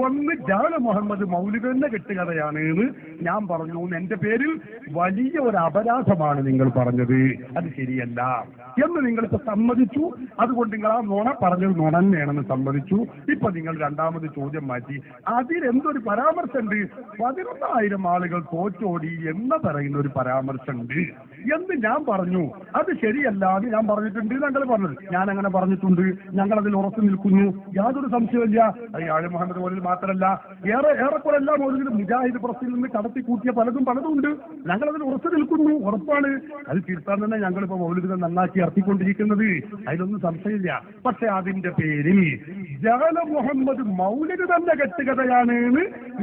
ഒന്ന് ജാന മുഹമ്മദ് മൗലികന്റെ കെട്ടുകഥയാണ് എന്ന് ഞാൻ പറഞ്ഞു. എന്റെ പേരിൽ വലിയ ഒരു അപരാധമാണ് നിങ്ങൾ പറഞ്ഞത്. അത് ശരിയല്ല. എന്ന് നിങ്ങൾ ഇപ്പൊ സമ്മതിച്ചു. അതുകൊണ്ട് നിങ്ങൾ ആ നുണ പറഞ്ഞത് നുണ തന്നെയാണെന്ന് സമ്മതിച്ചു. ഇപ്പൊ നിങ്ങൾ രണ്ടാമത് ചോദ്യം മാറ്റി. അതിലെന്തൊരു പരാമർശമുണ്ട്? പതിനൊന്നായിരം ആളുകൾ തോറ്റോടി എന്ന് പറയുന്ന ഒരു പരാമർശമുണ്ട്. എന്ന് ഞാൻ പറഞ്ഞു. അത് ശരിയല്ല അത് ഞാൻ പറഞ്ഞിട്ടുണ്ട് ഞങ്ങൾ പറഞ്ഞത്. ഞാൻ അങ്ങനെ പറഞ്ഞിട്ടുണ്ട്. ഞങ്ങൾ അതിൽ ഉറച്ചു നിൽക്കുന്നു. യാതൊരു സംശയമില്ല അയാൾ മുഹമ്മദ് പോലിൽ മാത്രമല്ല ഏറെ ഏറെക്കുറെ എല്ലാ മോദിലും മുജാഹിദ് പ്രസിൽ നിന്ന് കടത്തി കൂട്ടിയ പലതും പലതും ഉണ്ട് ഞങ്ങൾ അതിൽ ഉറച്ചു നിൽക്കുന്നു ഉറപ്പാണ്. അത് തിരുത്താൻ തന്നെ ഞങ്ങൾ ഞങ്ങളിപ്പോ മൗലിക നന്നാക്കി ഇറക്കിക്കൊണ്ടിരിക്കുന്നത്. അതിലൊന്നും സംശയമില്ല. പക്ഷെ അതിന്റെ പേരിൽ ജാല മുഹമ്മദ് മൗലിക തന്നെ കെട്ടുകഥയാണ്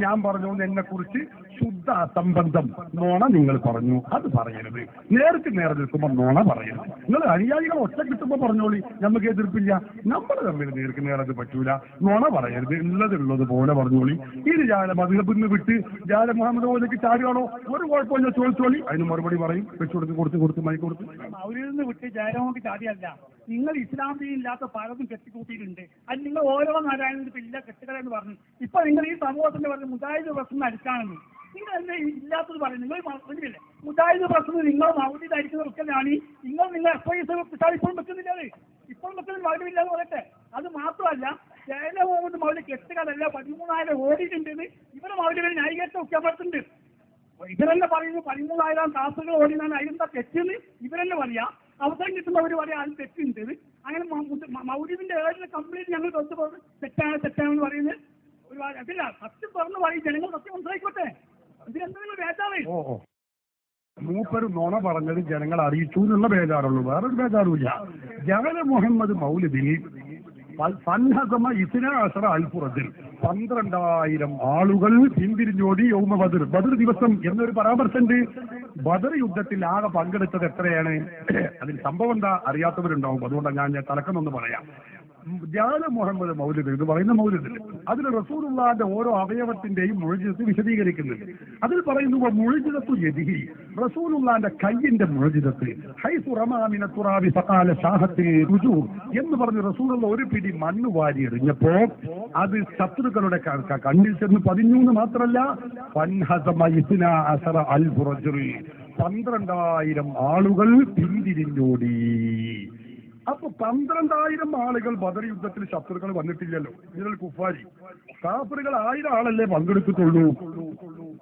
ഞാൻ പറഞ്ഞു എന്നെ കുറിച്ച് ശുദ്ധ അസംബന്ധം നോണ നിങ്ങൾ പറഞ്ഞു. അത് പറയരുത്. നേർക്ക് നേരെ നിൽക്കുമ്പോൾ നോണ പറയരുത്. നിങ്ങൾ അനുയായികൾ ഒറ്റ കിട്ടുമ്പോൾ പറഞ്ഞോളി. നമുക്ക് എതിർപ്പില്ല. നമ്മൾ തമ്മിൽ നേർക്ക് നേരെ അത് പറ്റൂല. നോണ പറയരുത്. ഉള്ളത് ഉള്ളത് പോലെ പറഞ്ഞോളി. ഇത് ജാല മധുഹബിന്ന് വിട്ട് ജാല മുഹമ്മദ് പോലേക്ക് ചാടുകയാണോ? ഒരു കുഴപ്പമില്ല. ചോദിച്ചോളി. അതിന് മറുപടി പറയും. വെച്ചു കൊടുത്ത് കൊടുത്ത് കൊടുത്ത് മൈ കൊടുത്ത്. അവരിൽ നിന്ന് വിട്ട് ജാലമൊക്കെ ചാടിയല്ല. നിങ്ങൾ ഇസ്ലാം ദീൻ ഇല്ലാത്ത പലതും കെട്ടിക്കൂട്ടിയിട്ടുണ്ട്. അത് നിങ്ങൾ ഓരോ നാരായണന്റെ പില്ല കെട്ടുകളെന്ന് പറഞ്ഞു. ഇപ്പൊ നിങ്ങൾ ഈ സമൂഹത്തിന്റെ പറഞ്ഞ മുജാഹിദ് പ്രശ്നം അടിക്കാണെന്ന് നിങ്ങൾ എന്നെ ഇല്ലാത്തത് പറയും നിങ്ങൾ പറഞ്ഞില്ലേ മുജാഹിദ് പ്രശ്നം നിങ്ങൾ മൗലിദ് അടിക്കുന്ന വെക്കലാണ് നിങ്ങൾ നിങ്ങൾ എഫ് ഐ എസ് ഇപ്പോഴും വെക്കുന്നില്ല അത്. ഇപ്പോഴും വെക്കുന്നത് മൗലിയില്ല എന്ന് പറയട്ടെ. അത് മാത്രമല്ല ജയല മുഹമ്മദ് മൗലി കെട്ടുകാരല്ല പതിമൂന്നായിരം ഓടിയിട്ടുണ്ടെന്ന് ഇവരെ മൗലികൾ ന്യായീകരിച്ച പറ്റുന്നുണ്ട് ഇവരെന്നെ പറയുന്നു പതിമൂന്നായിരം ക്ലാസ്സുകൾ ഓടിനാണ് അതിലെന്താ തെറ്റെന്ന് ഇവരെന്നെ പറയാം? അവസരം കിട്ടുന്നവർ പറയാം അത് തെറ്റുണ്ട്. അങ്ങനെ മൗര്യവിന്റെ ഏതൊരു കംപ്ലീറ്റ് ഞങ്ങൾ തൊട്ട് പോകുന്നത് തെറ്റാണ് തെറ്റാണെന്ന് പറയുന്നത്? ഒരു അതില്ല സത്യം തുറന്ന് പറയും. ജനങ്ങൾ സത്യം മനസ്സിലായിക്കോട്ടെ ഇതിലെന്തെങ്കിലും ബേജാറ് ഓ ഓ മൂപ്പര് നോണ പറഞ്ഞത് ജനങ്ങൾ അറിയിച്ചു എന്നുള്ള ബേജാറുള്ളൂ. വേറൊരു ബേജാറുമില്ല. ജവല മുഹമ്മദ് മൗലിദിൽ സന്നഹമ ഇസിന അൽപുറത്തിൽ പന്ത്രണ്ടായിരം ആളുകൾ പിന്തിരിഞ്ഞോടി യൗമ ബദർ. ബദർ ദിവസം എന്നൊരു പരാമർശമുണ്ട്. ബദർ യുദ്ധത്തിൽ ആകെ പങ്കെടുത്തത് എത്രയാണ്? അതിന് സംഭവം എന്താ അറിയാത്തവരുണ്ടാവും. അതുകൊണ്ടാണ് ഞാൻ ഞാൻ തലക്കെന്നൊന്ന് പറയാം. ജാല മുഹമ്മദ് മൗലിദ് എന്ന് പറയുന്ന മൗലിദ് അതിൽ റസൂലുള്ളാന്റെ ഓരോ അവയവത്തിന്റെയും മുഴുജിതത്ത് വിശദീകരിക്കുന്നുണ്ട്. അതിൽ പറയുന്നു മുഴുജിതത്വ യതിഹി റസൂലുള്ളാന്റെ കയ്യിന്റെ മുഴുജിതത്ത് ഹൈസു റമാമിന തുറാബി സകാല ഷാഹത്തിൽ രുജു എന്ന് പറഞ്ഞ് റസൂലുള്ള ഒരു പിടി മണ്ണ് വാരി എറിഞ്ഞപ്പോ അത് ശത്രുക്കളുടെ കണ്ണിൽ ചെന്ന് പതിഞ്ഞു എന്ന് മാത്രമല്ല. പന്ത്രണ്ടായിരം ആളുകൾ പിന്തിരിഞ്ഞോടി. അപ്പൊ പന്ത്രണ്ടായിരം ആളുകൾ ബദർ യുദ്ധത്തിൽ ശത്രുക്കൾ വന്നിട്ടില്ലല്ലോ. ഇതിൽ കുഫാരി. കാഫറുകൾ ആയിരം ആളല്ലേ പങ്കെടുത്തിട്ടുള്ളൂ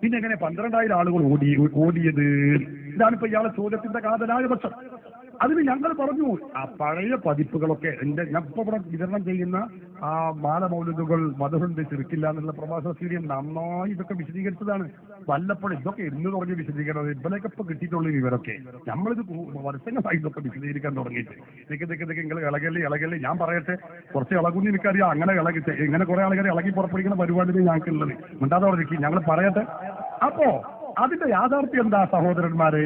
പിന്നെ എങ്ങനെ പന്ത്രണ്ടായിരം ആളുകൾ ഓടി ഓടിയത്? ഇതാണ് ഇപ്പൊ ഇയാളെ ചോദ്യത്തിന്റെ കാതലായ പക്ഷം അതിന് ഞങ്ങൾ പറഞ്ഞു ആ പഴയ പതിപ്പുകളൊക്കെ എന്റെ ഞാൻ ഇപ്പൊ ഇവിടെ വിതരണം ചെയ്യുന്ന ആ മാലമൗലികകൾ മധുഹുണ്ട് ചെറുക്കില്ല എന്നുള്ള പ്രഭാഷണ സീരിയൽ നന്നായി ഇതൊക്കെ വിശദീകരിച്ചതാണ്. വല്ലപ്പോഴും ഇതൊക്കെ എന്ന് പറഞ്ഞ് വിശദീകരണം ഇവരൊക്കെ ഇപ്പൊ കിട്ടിയിട്ടുള്ള വിവരമൊക്കെ. നമ്മളിത് വർഷങ്ങളായി ഇതൊക്കെ വിശദീകരിക്കാൻ തുടങ്ങിയിട്ട്. ഇതൊക്കെ ഇതൊക്കെ ഇതൊക്കെ നിങ്ങൾ ഇളകല്ലേ ഇളകല്ലേ ഞാൻ പറയട്ടെ കുറച്ച് ഇളകുന്ന എനിക്കറിയാം അങ്ങനെ ഇളകിട്ട് ഇങ്ങനെ കുറെ ആൾക്കാർ ഇളകി പുറപ്പെടുക്കുന്ന പരിപാടി ഞങ്ങൾക്കുള്ളത്. മിണ്ടാതെ പറഞ്ഞിരിക്കും ഞങ്ങൾ പറയട്ടെ. അപ്പോ അതിന്റെ യാഥാർത്ഥ്യം എന്താ സഹോദരന്മാരെ?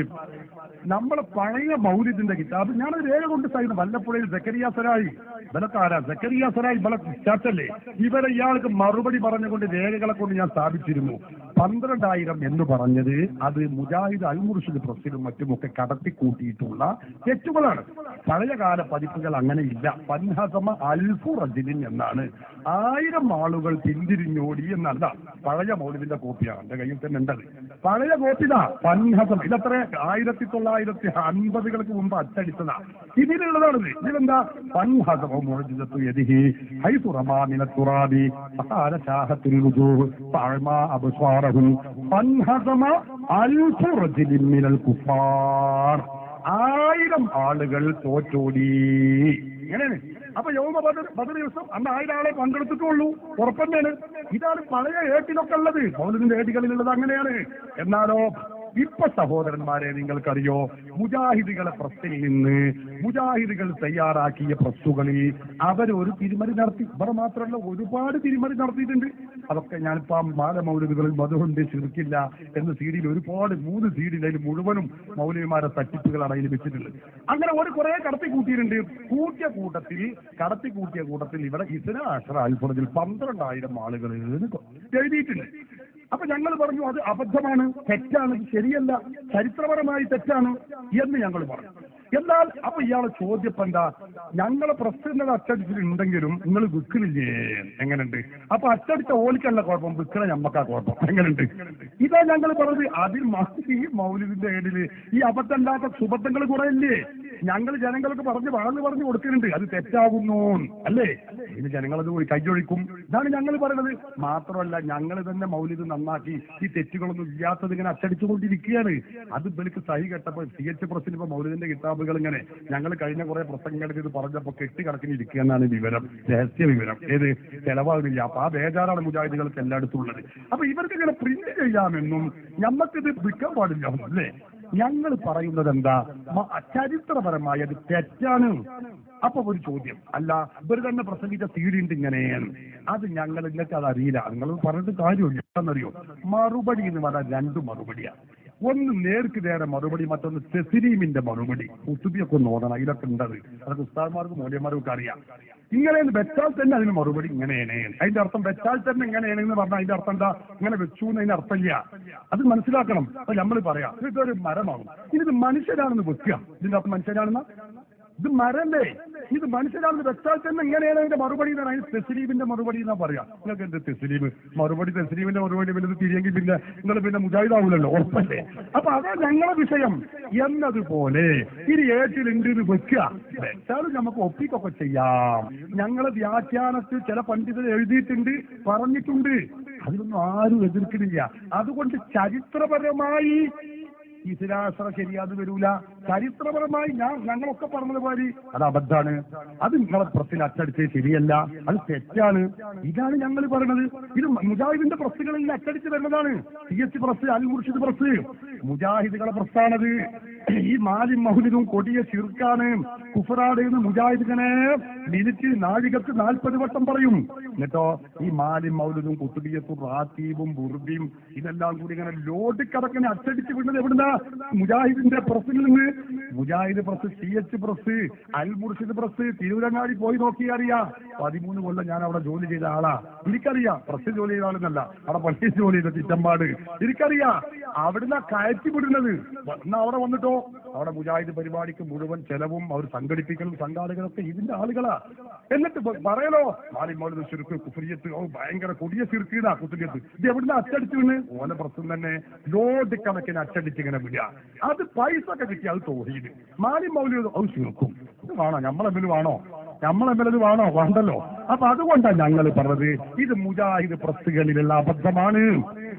നമ്മളെ പഴയ മൗലിദിന്റെ കിതാബ്. ഞാൻ രേഖ കൊണ്ട് സഹിതം വല്ലപ്പുഴയിൽ സക്കരിയ സരായി ബലക്കാര സക്കരിയ സരായി ബല ചർച്ചല്ലേ? ഇവരെ ഇയാൾക്ക് മറുപടി പറഞ്ഞുകൊണ്ട് രേഖകളെ കൊണ്ട് ഞാൻ സ്ഥാപിച്ചിരുന്നു. പന്ത്രണ്ടായിരം എന്ന് പറഞ്ഞത് അത് മുജാഹിദ് അൽമുർഷിദ് പ്രസിലും മറ്റുമൊക്കെ കടത്തി കൂട്ടിയിട്ടുള്ള തെറ്റുകളാണ്. പഴയകാല പതിപ്പുകൾ അങ്ങനെ ഇല്ല പൻഹസമ അൽഫു റജിലിൻ എന്നാണ്. ആയിരം ആളുകൾ പിന്തിരിഞ്ഞോടി എന്നല്ല പഴയ മൗലിദിന്റെ കോപ്പിയാണ്. എന്റെ കയ്യിൽ തന്നെ ഉണ്ടത്. പഴയ കോപ്പിതാ പൻഹസം ഇതത്ര? ആയിരത്തി തൊള്ളായിരത്തി അൻപതുകൾക്ക് മുമ്പ് അച്ചടിച്ചതാ. ഇതിലുള്ളതാണിത്. ഇതിലെന്താ? ആയിരം ആളുകൾ തോറ്റോടി. ഇങ്ങനെയാണ്. അപ്പൊ യോമ ബദർ ബദർ ദിവസം അന്ന് ആയിരം ആളെ പങ്കെടുത്തിട്ടുള്ളൂ. ഉറപ്പന്നെയാണ് ഇതാണ് പഴയ ഏട്ടിലൊക്കെ ഉള്ളത്. പൗലത്തിന്റെ ഏട്ടുകളിലുള്ളത് അങ്ങനെയാണ്. എന്നാലോ ഇപ്പൊ സഹോദരന്മാരെ നിങ്ങൾക്കറിയോ? മുജാഹിദികളെ പ്രസ്സിൽ നിന്ന് മുജാഹിദുകൾ തയ്യാറാക്കിയ പ്രസ്സുകളിൽ അവരൊരു തിരിമറി നടത്തി. ഇവിടെ മാത്രമല്ല ഒരുപാട് തിരിമറി നടത്തിയിട്ടുണ്ട്. അതൊക്കെ ഞാനിപ്പോ ആ മധുണ്ട് ചുരുക്കില്ല എന്ന സീഡിയിൽ ഒരുപാട് മൂന്ന് സീഡിൽ അതിൽ മുഴുവനും മൗലികമാരെ തട്ടിപ്പുകളാണ് അതിൽ വെച്ചിട്ടുള്ളത് അങ്ങനെ ഒരു കുറെ കടത്തി കൂട്ടിയിട്ടുണ്ട്. കൂട്ടിയ കൂട്ടത്തിൽ കടത്തി കൂട്ടിയ കൂട്ടത്തിൽ ഇവിടെ ഇസ്ലാ അഷറ അൽഫുറത്തിൽ പന്ത്രണ്ടായിരം ആളുകൾ എഴുതിയിട്ടുണ്ട്. അപ്പൊ ഞങ്ങൾ പറഞ്ഞു അത് അബദ്ധമാണ് തെറ്റാണ് ശരിയല്ല ചരിത്രപരമായി തെറ്റാണ് എന്ന് ഞങ്ങൾ പറഞ്ഞു. എന്നാൽ അപ്പൊ ഇയാളെ ചോദ്യം ഇപ്പൊ എന്താ? ഞങ്ങളെ പ്രസിഡന്റ് അച്ചടിച്ചിട്ടുണ്ടെങ്കിലും നിങ്ങൾ വിൽക്കുന്നില്ലേ എങ്ങനെയുണ്ട്? അപ്പൊ അച്ചടിച്ച ഓലിക്കല്ല കുഴപ്പം വിൽക്കണ ഞമ്മക്കാ കുഴപ്പം. എങ്ങനെയുണ്ട്? ഇതാ ഞങ്ങൾ പറഞ്ഞത് അതിൽ ഈ മൗലിദിന്റെ ഏടിൽ ഈ അബദ്ധമില്ലാത്ത സുബദ്ധങ്ങൾ കുറെ ഇല്ലേ ഞങ്ങൾ ജനങ്ങൾക്ക് പറഞ്ഞ് വളർന്ന് പറഞ്ഞു കൊടുക്കുന്നുണ്ട്. അത് തെറ്റാകുന്നു. അല്ലേ? ഇത് ജനങ്ങളത് കൈയൊഴിക്കും. ഇതാണ് ഞങ്ങൾ പറയുന്നത് മാത്രമല്ല ഞങ്ങൾ തന്നെ മൗലിത് നന്നാക്കി ഈ തെറ്റുകളൊന്നും ഇല്ലാത്തത് ഇങ്ങനെ അച്ചടിച്ചുകൊണ്ടിരിക്കുകയാണ്. അത് ഇവർക്ക് സഹി കെട്ടപ്പോ സി എച്ച് പ്രസിന് ഇപ്പൊ മൗലിദിന്റെ കിതാബുകൾ ഇങ്ങനെ ഞങ്ങൾ കഴിഞ്ഞ കുറെ പ്രസംഗങ്ങൾക്ക് ഇത് പറഞ്ഞപ്പോ കെട്ടിക്കിടക്കിന് ഇരിക്കുകയെന്നാണ് വിവരം രഹസ്യ വിവരം. ഏത്? ചെലവാകുന്നില്ല. അപ്പൊ ആ ബേജാറാണ് മുജാഹിദികൾക്ക് എല്ലായിടത്തും ഉള്ളത്. അപ്പൊ ഇവർക്ക് ഇങ്ങനെ പ്രിന്റ് ചെയ്യാമെന്നും ഞമ്മക്കിത് വിൽക്കാൻ പാടില്ല അല്ലേ ഞങ്ങൾ പറയുന്നത് എന്താ ചരിത്രപരമായ അത് തെറ്റാണ്. അപ്പൊ ഒരു ചോദ്യം. അല്ല ഇവർ തന്നെ പ്രസംഗിച്ച തീടിയുണ്ട് ഇങ്ങനെയാണ്. അത് ഞങ്ങൾ നിങ്ങൾക്ക് അത് അറിയില്ല. നിങ്ങൾ പറഞ്ഞിട്ട് കാര്യമില്ല. എന്നറിയോ മറുപടി എന്ന് പറഞ്ഞാൽ രണ്ട് മറുപടിയാ. ഒന്ന് നേർക്ക് നേരെ മറുപടി മറ്റൊന്ന് തെസിരീമിന്റെ മറുപടി. കുത്തുബിയൊക്കെ ഒന്ന് ഓടണം അതിലൊക്കെ ഉണ്ടത്. അതൊക്കെ ഉസ്താദ്മാർക്കും മൂല്യന്മാർക്കും അറിയാം. ഇങ്ങനെ വെച്ചാൽ തന്നെ അതിന് മറുപടി ഇങ്ങനെയാണ്. അതിന്റെ അർത്ഥം വെച്ചാൽ തന്നെ ഇങ്ങനെയാണ് എന്ന് പറഞ്ഞാൽ അതിന്റെ അർത്ഥം എന്താ? ഇങ്ങനെ വെച്ചു എന്ന് അതിന്റെ അർത്ഥമില്ല. അത് മനസ്സിലാക്കണം. അപ്പൊ നമ്മൾ പറയാം. ഇതൊരു മരമാകും. ഇത് മനുഷ്യരാണെന്ന് വെക്കുക. ഇതിന്റെ അർത്ഥം മനുഷ്യരാണെന്ന? ഇത് മരല്ലേ? ഇത് മനുഷ്യരാണെന്ന് വെച്ചാൽ തന്നെ ഇങ്ങനെയാണ് അതിന്റെ മറുപടി എന്നാണ്. അതിന് തെസ്ലീമിന്റെ മറുപടി എന്നാ പറയാ. നിങ്ങൾക്ക് എന്ത് തെസ്ലീം മറുപടി തെസ്ലീമിന്റെ മറുപടി പിന്നെ തിരിയെങ്കിൽ പിന്നെ നിങ്ങൾ പിന്നെ മുജാഹിദാവൂലല്ലോ ഉറപ്പല്ലേ? അപ്പൊ അതാ ഞങ്ങളെ വിഷയം. എന്നതുപോലെ ഇനി ഏറ്റിലുണ്ട് ഇത് വെക്കുക? വെച്ചാലും നമുക്ക് ഒപ്പിക്കൊക്കെ ചെയ്യാം. ഞങ്ങളെ വ്യാഖ്യാനത്തിൽ ചില പണ്ഡിതർ എഴുതിയിട്ടുണ്ട് പറഞ്ഞിട്ടുണ്ട്. അതിലൊന്നും ആരും എതിർക്കുന്നില്ല. അതുകൊണ്ട് ചരിത്രപരമായി ഇസ്ലാശ്ര ശരിയാത് വരൂല. ചരിത്രപരമായി ഞാൻ ഞങ്ങളൊക്കെ പറഞ്ഞതുപോലെ അത് അബദ്ധാണ്. അത് നിങ്ങളെ പ്രസ്സിൽ അച്ചടിച്ചത് ശരിയല്ല. അത് തെറ്റാണ്. ഇതാണ് ഞങ്ങൾ പറയുന്നത് ഇത് മുജാഹിദിന്റെ പ്രസ്സുകളിൽ അച്ചടിച്ച് വരുന്നതാണ്. C H press Al Murshid press. മുജാഹിദുകളെ പ്രസ്സാണത് ഈ മാലിം മഹുദിനും കൊടിയ ചിർക്കാണ് കുഫറാട് എന്ന് മുജാഹിദിനെ മിനിറ്റ് നാഴികക്ക് നാൽപ്പത് വട്ടം പറയും. എന്നിട്ടോ ഈ മാലിം മൗലിദും കുത്തുബിയത്തും റാത്തീബും ബുർബിയും ഇതെല്ലാം കൂടി ഇങ്ങനെ ലോഡ് കടക്കിനെ അച്ചടിച്ച് വിടുന്നത് എവിടുന്ന? മുജാഹിദിന്റെ പ്രസിൽ നിന്ന് Mujahid press C H press Al Murshid press Tirurangadi പോയി നോക്കി അറിയാം. പതിമൂന്ന് കൊല്ലം ഞാൻ അവിടെ ജോലി ചെയ്ത ആളാ. എനിക്കറിയാം പ്രസ് ജോലി ചെയ്ത ആളെന്നല്ല. അവിടെ പള്ളിയിൽ ജോലി ചെയ്ത ചിറ്റമ്പാട്. എനിക്കറിയാം അവിടുന്ന് കയറ്റി വിടുന്നത് എന്നാ അവിടെ വന്നിട്ടോ? അവിടെ മുജാഹിദ് പരിപാടിക്ക് മുഴുവൻ ചെലവും അവർ സംഘടിപ്പിക്കലും സംഘാടകരൊക്കെ ഇതിന്റെ ആളുകളാ. എന്നിട്ട് പറയലോ മാലി മൗലിദ് ചുരുക്ക് കുഫ്രിയത്ത് ഓ ഭയങ്കര കൊടിയ ചുരുക്കിയതാ കുഫ്രിയത്ത് ഇത് എവിടുന്ന് അച്ചടിച്ചു പ്രസം പ്രശ്നം തന്നെ ലോഡ് കണക്കിന് അച്ചടിച്ച് ഇങ്ങനെ വിടുക അത് പൈസ ഒക്കെ കിട്ടി അത് തോഹീത് മാലി മൗലിദ് അത് ചുരുക്കും ഇത് വേണോ? നമ്മളെമ്മിൽ വേണോ? നമ്മളെമ്മിൽ ഇത് വേണോ? വേണ്ടല്ലോ. അപ്പൊ അതുകൊണ്ടാണ് ഞങ്ങൾ പറഞ്ഞത് ഇത് മുജാഹിദ് പ്രസ്തുകളിലുള്ള അബദ്ധമാണ്.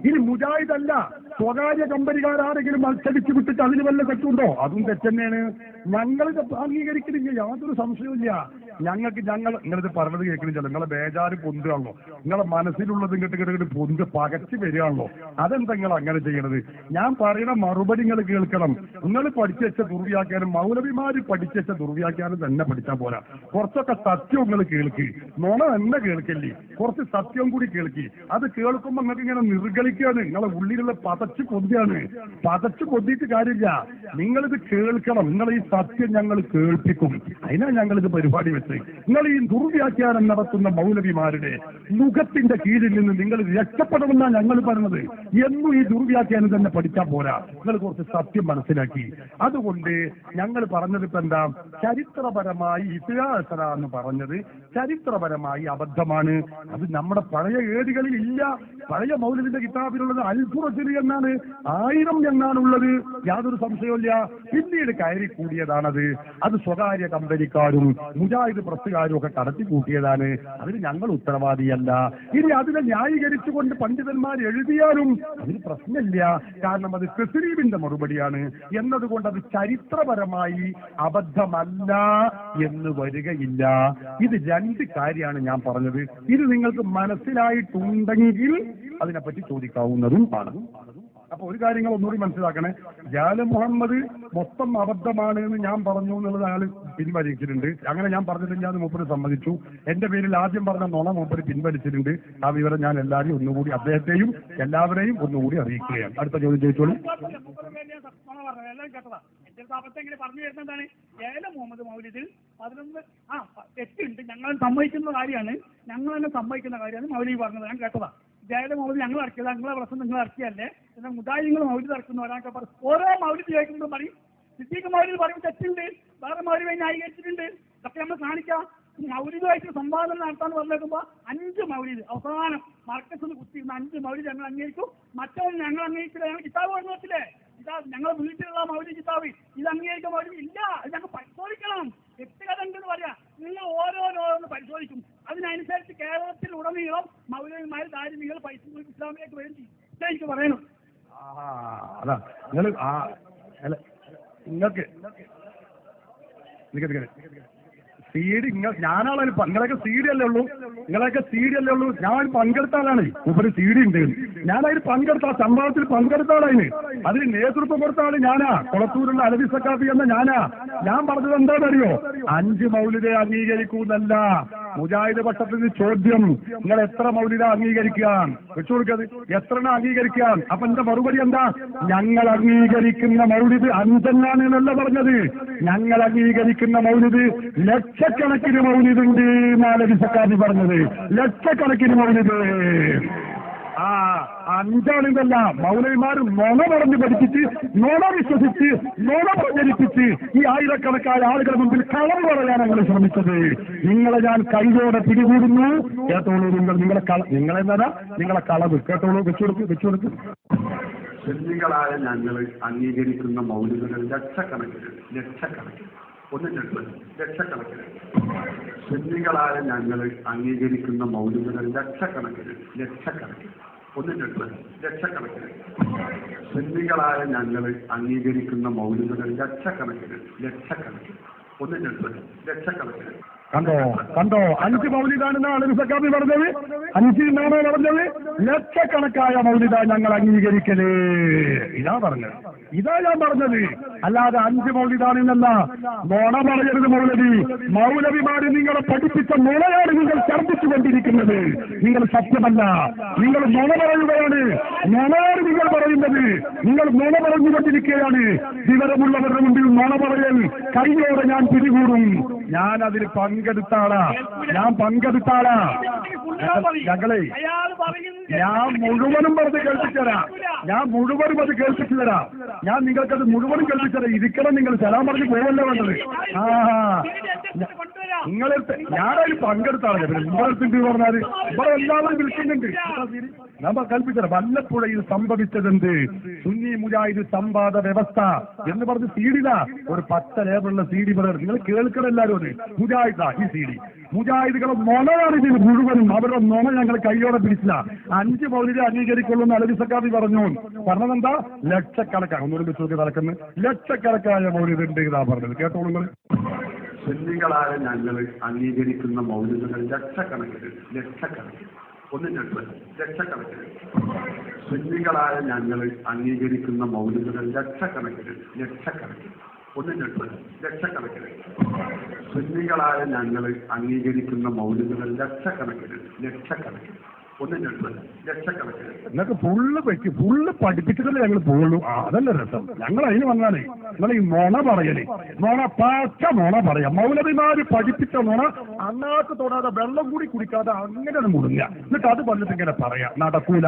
ഇനി മുജാഹിദ് അല്ല. സ്വകാര്യ കമ്പനിക്കാരാരെങ്കിലും മത്സരിച്ച് വിട്ടിട്ട് അതിന് വല്ല തെറ്റുണ്ടോ? അതും തെറ്റന്നെയാണ്. ഞങ്ങളിത് അംഗീകരിക്കുന്നില്ല. യാതൊരു സംശയവുമില്ല ഞങ്ങൾക്ക് ഞങ്ങൾ ഇങ്ങനത്തെ പറഞ്ഞത് കേൾക്കുന്നില്ല നിങ്ങളെ ബേജാറ് പൊന്തുകയാണല്ലോ. നിങ്ങളെ മനസ്സിലുള്ളത് ഇങ്ങോട്ട് ഇങ്ങോട്ട് പൊന്ത് പകച്ചു വരികയാണല്ലോ. അതെന്താ നിങ്ങൾ അങ്ങനെ ചെയ്യണത്? ഞാൻ പറയുന്ന മറുപടി നിങ്ങൾ കേൾക്കണം. നിങ്ങൾ പഠിച്ചുവെച്ച ദുർവ്യാഖ്യാനം മൗലവിമാര് പഠിച്ചുവെച്ച ദുർവ്യാഖ്യാനം തന്നെ പഠിച്ചാൽ പോരാ. കുറച്ചൊക്കെ സത്യം നിങ്ങൾ കേൾക്കി. നുണ തന്നെ കേൾക്കല്ലേ. കുറച്ച് സത്യം കൂടി കേൾക്കി. അത് കേൾക്കുമ്പോൾ നിങ്ങൾക്ക് ഇങ്ങനെ നിർഗളിക്കുകയാണ് നിങ്ങളെ ഉള്ളിലുള്ള പതച്ച് കൊതിയാണ്. പതച്ച് കൊതിയിട്ട് കാര്യമില്ല. നിങ്ങളിത് കേൾക്കണം. നിങ്ങൾ ഈ സത്യം ഞങ്ങൾ കേൾപ്പിക്കും. അതിനാ ഞങ്ങൾ ഇത് പരിപാടി വെച്ച് നിങ്ങൾ ഈ ദുർവ്യാഖ്യാനം നടത്തുന്ന മൗലവിമാരുടെ മുഖത്തിന്റെ കീഴിൽ നിന്ന് നിങ്ങൾ രക്ഷപ്പെടുമെന്നാണ് ഞങ്ങൾ പറഞ്ഞത്. എന്നും ഈ ദുർവ്യാഖ്യാനം തന്നെ പഠിച്ചാൽ പോരാ. നിങ്ങൾ കുറച്ച് സത്യം മനസ്സിലാക്കി. അതുകൊണ്ട് ഞങ്ങൾ പറഞ്ഞത് ഇപ്പൊ എന്താ? ചരിത്രപരമായി ഇതിഹാസന എന്ന് പറഞ്ഞത് ചരിത്രപരമായി അബദ്ധമാണ്. അത് നമ്മുടെ പഴയ ഏടുകളിൽ ഇല്ല പഴയ മൗലവിന്റെ കിതാബിലുള്ളത് അൽഫുറച്ചരി എന്നാണ്? ആയിരം എണ്ണാണുള്ളത് യാതൊരു സംശയമില്ല പിന്നീട് കയറി കൂടിയതാണത് അത് സ്വകാര്യ കമ്പനിക്കാരും മുജാഹിദ് പ്രസ്സുകാരും ഒക്കെ കടത്തി കൂട്ടിയതാണ് അതിന് ഞങ്ങൾ ഉത്തരവാദിയല്ല. ഇനി അതിനെ ന്യായീകരിച്ചുകൊണ്ട് പണ്ഡിതന്മാർ എഴുതിയാലും അതിന് പ്രശ്നമില്ല. കാരണം അത് കസരീബിന്റെ മറുപടിയാണ്. എന്നതുകൊണ്ട് അത് ചരിത്രപരമായി അബദ്ധമല്ല എന്ന് വരികയില്ല. ഇത് രണ്ട് കാര്യമാണ് ഞാൻ പറഞ്ഞത്. ഇത് നിങ്ങൾക്ക് മനസ്സിലായിട്ടുണ്ടെങ്കിൽ അതിനെപ്പറ്റി ചോദിക്കാവുന്നതും ആണ്. അപ്പൊ ഒരു കാര്യങ്ങൾ ഒന്നുകൂടി മനസ്സിലാക്കണേ. ജാല മുഹമ്മദ് മൊത്തം അബദ്ധമാണ് എന്ന് ഞാൻ പറഞ്ഞു എന്നുള്ളത് അയാൾ പിൻവലിച്ചിട്ടുണ്ട്. അങ്ങനെ ഞാൻ പറഞ്ഞിട്ടില്ല എന്ന് മൂപ്പര് സമ്മതിച്ചു. എന്റെ പേരിൽ ആദ്യം പറഞ്ഞ നുണ മൂപ്പര് പിൻവലിച്ചിട്ടുണ്ട്. ആ വിവരം ഞാൻ എല്ലാവരെയും ഒന്നുകൂടി അദ്ദേഹത്തെയും എല്ലാവരെയും ഒന്നുകൂടി അറിയിക്കുകയാണ്. അടുത്ത ചോദ്യം ചോദിച്ചോളൂ. മുഹമ്മദ് മൗലിദിൽ പതിനൊന്ന് ആ തെറ്റുണ്ട്. ഞങ്ങൾ സമ്മതിക്കുന്ന കാര്യമാണ്. ഞങ്ങൾ തന്നെ സമ്മതിക്കുന്ന കാര്യമാണ് മൗലി പറഞ്ഞത്. ഞാൻ കേട്ടതാ. ജയല മൗലി ഞങ്ങൾ ഇറക്കിയത് നിങ്ങളെ പ്രശ്നം നിങ്ങൾ ഇറക്കിയല്ലേ എന്നാൽ മുതായി നിങ്ങൾ മൗലി ഒരാൾക്ക് പറഞ്ഞു ഓരോ മൗലി ചോദിക്കുമ്പോഴും പറയും സിദ്ദീഖ് മൗലി പറയും തെറ്റുണ്ട് വേറെ മൗലവി ന്യായീകരിച്ചിട്ടുണ്ട്. ഇതൊക്കെ നമ്മൾ കാണിക്കാം. മൗലികമായിട്ട് സംവാദം നടത്താന്ന് പറഞ്ഞേക്കുമ്പോ അഞ്ച് മൗലിദ് അവസാനം മർക്കസ് കുത്തിയിരുന്ന അഞ്ച് മൗലി ഞങ്ങൾ അംഗീകരിക്കും. മറ്റവൻ ഞങ്ങൾ അംഗീകരിച്ചില്ല. ഞങ്ങൾ കിതാബ് പറഞ്ഞില്ലേ കിതാബ് ഞങ്ങൾ വീട്ടിലുള്ള മൗലി കിതാബ്. ഇത് അംഗീകരിക്കാൻ മൗലി ഇല്ല. ഇത് ഞങ്ങൾ പരിശോധിക്കണം. വ്യക്തിഗത ഉണ്ടെന്ന് പറയാം. നിങ്ങൾ ഓരോരോന്ന് പരിശോധിക്കും. അതിനനുസരിച്ച് കേരളത്തിൽ ഉടനീളം മൗലവിമാർ ദാരിമികൾ പൈസ ഇസ്ലാമിലേക്ക് വേണ്ടി ഇത്രേ എനിക്ക് പറയണം. അതാ നിങ്ങൾ അല്ല നിങ്ങൾക്ക് സീഡ് നിങ്ങൾ പ- നിങ്ങളൊക്കെ സി ഡി അല്ലേ ഉള്ളൂ? നിങ്ങളൊക്കെ സി ഡി അല്ലേ ഉള്ളൂ? ഞാൻ പങ്കെടുത്ത ആളാണ്. ഉപരി സി ഡി ഉണ്ട്. ഞാൻ അതിൽ പങ്കെടുത്ത സംഭവത്തിൽ പങ്കെടുത്ത ആളാണ്. അതിന് നേതൃത്വം കൊടുത്ത ആൾ ഞാനാ. കുളത്തൂരുള്ള അലവി സക്കാഫി എന്ന ഞാനാ. ഞാൻ പറഞ്ഞത് എന്താണെന്നറിയോ? അഞ്ച് മൗലിതെ അംഗീകരിക്കൂന്നല്ല. മുജാഹിദ് പക്ഷത്തിന് ചോദ്യം നിങ്ങൾ എത്ര മൗലിത അംഗീകരിക്കുക വെച്ചു എത്ര അംഗീകരിക്കാം അപ്പൊ എന്റെ മറുപടി എന്താ? ഞങ്ങൾ അംഗീകരിക്കുന്ന മൗലിത് അഞ്ചെണ്ണാണ് എന്നല്ല പറഞ്ഞത്. ഞങ്ങൾ അംഗീകരിക്കുന്ന മൗലിത് ലക്ഷക്കണക്കിന് മൗലിതുണ്ട് എന്നാണ് വിസക്കാരി പറഞ്ഞത്. ലക്ഷക്കണക്കിന് മൗലിത് ആ അഞ്ചാണിതല്ല മൗലവിമാർ നുണ പറഞ്ഞ് പഠിപ്പിച്ച് നുണ വിശ്വസിച്ച് നുണ പ്രചരിപ്പിച്ച് ഈ ആയിരക്കണക്കായ ആളുകളുടെ മുമ്പിൽ കളം പറയാൻ ഞങ്ങൾ ശ്രമിച്ചത്. നിങ്ങളെ ഞാൻ കൈയോടെ പിടികൂടുന്നു. കേട്ടോളൂ നിങ്ങൾ നിങ്ങളെ കള നിങ്ങളെന്താ നിങ്ങളെ കളവ്. കേട്ടോളൂ വെച്ചുകൊടുക്കും വെച്ചുകൊടുക്കും ശല്യങ്ങളായ ഞങ്ങൾ അംഗീകരിക്കുന്ന മൗലികകൾ ലക്ഷക്കണക്കിന് ലക്ഷക്കണക്കിന്. ഒന്ന് രണ്ട് ലക്ഷക്കണക്കിന്. ശല്യങ്ങളായ ഞങ്ങൾ അംഗീകരിക്കുന്ന മൗലികകൾ ലക്ഷക്കണക്കിന് ലക്ഷക്കണക്കിന്. ഒന്നും ലക്ഷക്കണക്കിന്. സുന്നികളായ ഞങ്ങൾ അംഗീകരിക്കുന്ന മൗലികകൾ ലക്ഷക്കണക്കിന് ലക്ഷക്കണക്കിന്. ഒന്നും ലക്ഷക്കണക്കിന്. കണ്ടോ? കണ്ടോ? അഞ്ച് മൗലിദാണെന്നാണ് സക്കാബി പറഞ്ഞത്. അഞ്ച് നാണോ പറഞ്ഞത്? ലക്ഷക്കണക്കായ മൗലിദ ഞങ്ങൾ അംഗീകരിക്കൽ. ഇതാ പറഞ്ഞത്. ഇതാ ഞാൻ പറഞ്ഞത്. അല്ലാതെ അഞ്ച് മൗലിദാണെന്നല്ല മോണ പറയരുത് മൗലവി. മൗലവിമാര് നിങ്ങളെ പഠിപ്പിച്ച നുണയാണ് നിങ്ങൾ ഛർദ്ദിച്ചു കൊണ്ടിരിക്കുന്നത്. നിങ്ങൾ സത്യമല്ല. നിങ്ങൾ നുണ പറയുകയാണ് നുണയാണ് നിങ്ങൾ പറയുന്നത്. നിങ്ങൾ നുണ പറഞ്ഞുകൊണ്ടിരിക്കുകയാണ്. വിവരമുള്ളവരുടെ മുമ്പിൽ നുണ പറയൽ. കൈയോടെ ഞാൻ പിടികൂടും. ഞാൻ അതിൽ പങ്കെടുത്ത ആളാ ഞാൻ പങ്കെടുത്ത ആളാ ഞങ്ങളെ ഞാൻ മുഴുവനും പറഞ്ഞ് കേൾപ്പിച്ചു തരാം ഞാൻ മുഴുവനും അത് കേൾപ്പിച്ചു തരാം ഞാൻ നിങ്ങൾക്കത് മുഴുവനും കേൾപ്പിച്ചു തരാം ഇരിക്കണം നിങ്ങൾ. സലാം പറഞ്ഞ് പോകല്ലേ വേണ്ടത്? ആ നിങ്ങളെടുത്ത് ഞാനതിൽ പങ്കെടുത്താണ്. പിന്നെ നിങ്ങളെടുത്തിട്ട് പറഞ്ഞാൽ? ഇവിടെ എല്ലാവരും വിളിക്കുന്നുണ്ട്. നമ്മ കൽപ്പിച്ചത്. വല്ലപ്പുഴയിൽ സംഭവിച്ചതെന്ത്? സുന്നി മുജാഹിദ് സംവാദ വ്യവസ്ഥ എന്ന് പറഞ്ഞ് സീഡിത ഒരു പച്ച ലേബറുള്ള സീഡി പറയുന്നത് നിങ്ങൾ കേൾക്കണം എല്ലാവരും അത് മുജാഹിദ ഈ സീഡി. മുജാഹിദുകളെ നുണയാണ് ഇതിൽ മുഴുവനും. അവരുടെ നുണ ഞങ്ങൾ കൈയോടെ പിടിച്ചില്ല. അഞ്ച് പൗരരെ അംഗീകരിക്കുള്ളൂ എന്ന് അലവി സക്കാബി പറഞ്ഞു. എന്താ? ലക്ഷക്കണക്കാണ് ഒന്നുകൂടി വെച്ചു നടക്കുന്നത് ലക്ഷക്കണക്കായ മൗലിതുണ്ട് ഇതാ പറഞ്ഞത്? കേട്ടോളൂ നിങ്ങൾ സുന്നികളായ ഞങ്ങൾ അംഗീകരിക്കുന്ന മൗലികങ്ങൾ ലക്ഷക്കണക്കിന് ലക്ഷക്കണക്കിന്. ഒന്നും രണ്ട് ലക്ഷക്കണക്കിന്. സുന്നികളായ ഞങ്ങൾ അംഗീകരിക്കുന്ന മൗലികങ്ങൾ ലക്ഷക്കണക്കിന് ലക്ഷക്കണക്കിന്. ഒന്നും രണ്ട് ലക്ഷക്കണക്കിന്. സുന്നികളായ ഞങ്ങൾ അംഗീകരിക്കുന്ന മൗലികങ്ങൾ ലക്ഷക്കണക്കിന് ലക്ഷക്കണക്കിന്. ഒന്നും ലക്ഷക്കണക്കിന്. നിങ്ങൾക്ക് ഫുള്ള് വെച്ച് ഫുള്ള് പഠിപ്പിച്ചിട്ടല്ലേ ഞങ്ങൾ പോകുള്ളൂ അതല്ല രസം. ഞങ്ങൾ അതിന് വന്നാലേ നിങ്ങൾ ഈ നുണ പറയലേ. നുണ പാച്ച നുണ പറയാം. മൗലവിമാര് പഠിപ്പിച്ച നുണ അന്നാക്ക് തൊടാതെ വെള്ളം കൂടി കുടിക്കാതെ അങ്ങനെ മുടുങ്ങുക. എന്നിട്ട് അത് പറഞ്ഞിട്ട് ഇങ്ങനെ പറയാം. നടക്കൂല.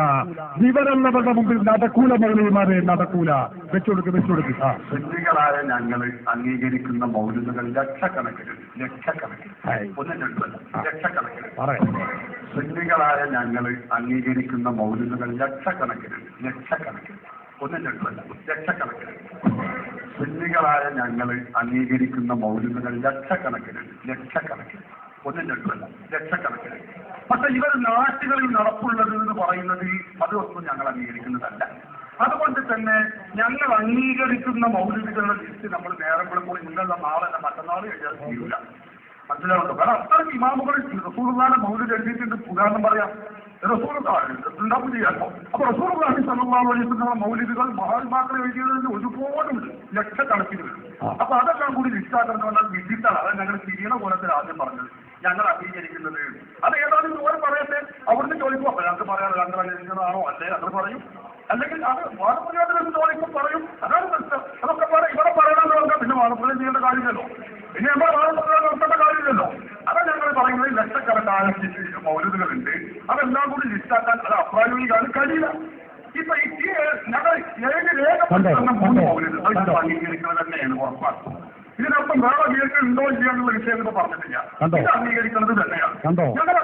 വിവരമുള്ളവരുടെ മുമ്പിൽ നടക്കൂല മൗലവിമാരെ നടക്കൂല. വെച്ചുകൊടുക്ക് വെച്ചുകൊടുക്ക് ആ. സുന്നികളായ ഞങ്ങൾ അംഗീകരിക്കുന്ന മൗലികകൾ ലക്ഷക്കണക്കിന് ലക്ഷക്കണക്കിന്. ഒന്നും ലക്ഷക്കണക്കിന്. പറയാം. സുന്നികളായ ഞങ്ങൾ അംഗീകരിക്കുന്ന മൗലികകൾ ലക്ഷക്കണക്കിന് ലക്ഷക്കണക്കിന്. ഒന്നും രണ്ടുമല്ല. ലക്ഷക്കണക്കിന് സുന്നികളായ ഞങ്ങൾ അംഗീകരിക്കുന്ന മൗലികകൾ ലക്ഷക്കണക്കിന് ലക്ഷക്കണക്കിന്. ഒന്നും രണ്ടുമല്ല. ലക്ഷക്കണക്കിന് പക്ഷെ ഇവർ നാട്ടുകളിൽ നടപ്പുള്ളത് എന്ന് പറയുന്നത് അതൊന്നും ഞങ്ങൾ അംഗീകരിക്കുന്നതല്ല. അതുകൊണ്ട് തന്നെ ഞങ്ങൾ അംഗീകരിക്കുന്ന മൗലികകളുടെ ലിസ്റ്റ് നമ്മൾ നേരം കൂടെ ഇന്നല്ല നാളെ മറ്റന്നാൾ എഴുതാൻ ചെയ്യൂല മനസ്സിലാവുന്നുണ്ടോ? കാരണം അത്രയ്ക്ക് ഇമാമുകൾ റസൂർദാനെ മൗലിക എഴുതിയിട്ടുണ്ട്. ഉദാഹരണം പറയാം. ഉണ്ടാവും ചെയ്യാമോ അപ്പൊ റസൂർ സല്ലാഹു അലൈഹിന്റെ മൗലികകൾ മഹാത്മാക്കൾ എഴുതിയതിന് ഒരുപാടുണ്ട് ലക്ഷക്കണക്കിന് വരും അപ്പൊ അതെല്ലാം കൂടി ലിസ്റ്റാക്കുന്നത് പറഞ്ഞാൽ വിധിത്താണ് അതാണ് ഞങ്ങൾ തിരിയണ കോലത്തിൽ ആദ്യം പറഞ്ഞത്. ഞങ്ങൾ അംഗീകരിക്കുന്നത്. അത് ഏതാനും ദൂരം പറയട്ടെ. അവിടുന്ന് ചോദിക്കും അപ്പൊ ഞങ്ങൾക്ക് പറയാൻ ഞങ്ങൾ അംഗീകരിക്കുന്നതാണോ? അല്ലേ? അത് പറയും. അല്ലെങ്കിൽ അത് വാദപ്രയോഗത്തിൽ ചോദിക്കും പറയും. അതാണ് പ്രശ്നം. അതൊക്കെ പറയാം ഇവിടെ പറയണമെന്ന് പറഞ്ഞാൽ പിന്നെ വാദപ്രയോഗം ചെയ്യേണ്ട കാര്യമില്ലല്ലോ. പിന്നെ നമ്മൾ വാദപ്രയോഗം നടത്തേണ്ട കാര്യമില്ലല്ലോ. അതാ ഞങ്ങൾ പറയുന്നത് ലക്ഷക്കണക്കായ മൗലൂദുകളുണ്ട് അതെല്ലാം കൂടി ലിസ്റ്റാക്കാൻ അത് അപ്രായോഗികമാണ്. കഴിയില്ല. ഇപ്പൊ ഈ ഞങ്ങൾ ഏഴ് രേഖപ്പെടുത്തുന്ന മൂന്ന്? മൗലിക അത് അംഗീകരിക്കുന്നത് തന്നെയാണ് ഉറപ്പാണ്. ഇതിനർത്ഥം വേറെ വീട്ടിൽ ഉണ്ടോ ഇല്ലയോ എന്നുള്ള വിഷയം ഇപ്പൊ പറഞ്ഞിട്ടില്ല? ഇത് അംഗീകരിക്കുന്നത് തന്നെയാണ്? ഞങ്ങൾ